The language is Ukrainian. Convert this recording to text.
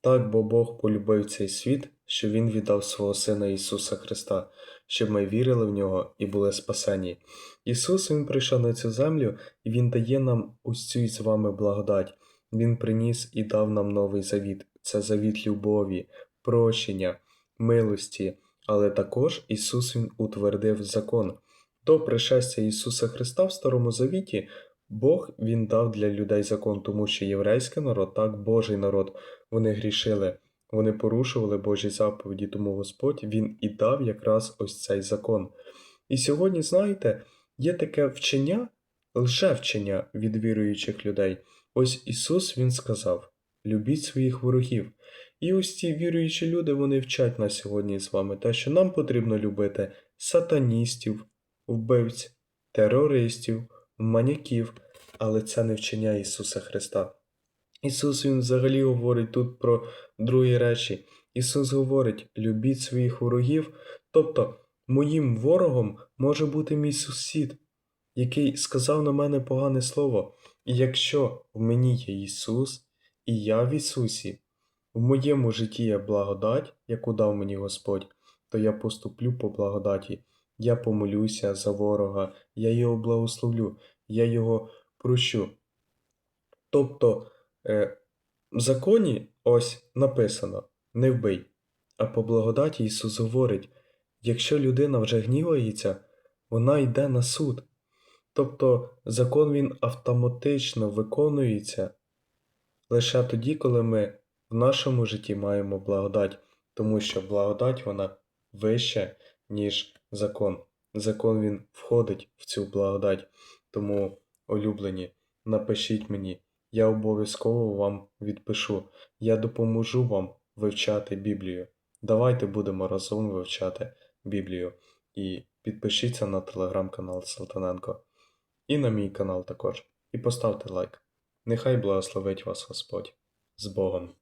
Так бо Бог полюбив цей світ, що Він віддав свого Сина Ісуса Христа, щоб ми вірили в Нього і були спасені. Ісус Він прийшов на цю землю, і Він дає нам ось цю з вами благодать. Він приніс і дав нам новий завіт. Це завіт любові, прощення, милості, але також Ісус Він утвердив закон. До пришестя Ісуса Христа в Старому Завіті Бог Він дав для людей закон, тому що єврейський народ, так Божий народ, вони грішили, вони порушували Божі заповіді, тому Господь Він і дав якраз ось цей закон. І сьогодні, знаєте, є таке вчення, лжевчення від віруючих людей. Ось Ісус Він сказав: любіть своїх ворогів. І ось ці віруючі люди вони вчать нас сьогодні з вами те, що нам потрібно любити сатаністів, вбивць, терористів, маньяків, але це не вчення Ісуса Христа. Ісус Він взагалі говорить тут про другі речі. Ісус говорить: любіть своїх ворогів, тобто моїм ворогом може бути мій сусід, який сказав на мене погане слово. І якщо в мені є Ісус, і я в Ісусі, в моєму житті є благодать, яку дав мені Господь, то я поступлю по благодаті. Я помолюся за ворога, я його благословлю, я його прощу. Тобто, е, в законі ось написано: не вбий. А по благодаті Ісус говорить: якщо людина вже гнівається, вона йде на суд. Тобто закон він автоматично виконується лише тоді, коли ми в нашому житті маємо благодать, тому що благодать вона вища, ніж закон. Закон він входить в цю благодать. Тому, улюблені, напишіть мені, я обов'язково вам відпишу. Я допоможу вам вивчати Біблію. Давайте будемо разом вивчати Біблію. І підпишіться на телеграм-канал Салтаненко. І на мій канал також. І поставте лайк. Нехай благословить вас Господь. З Богом!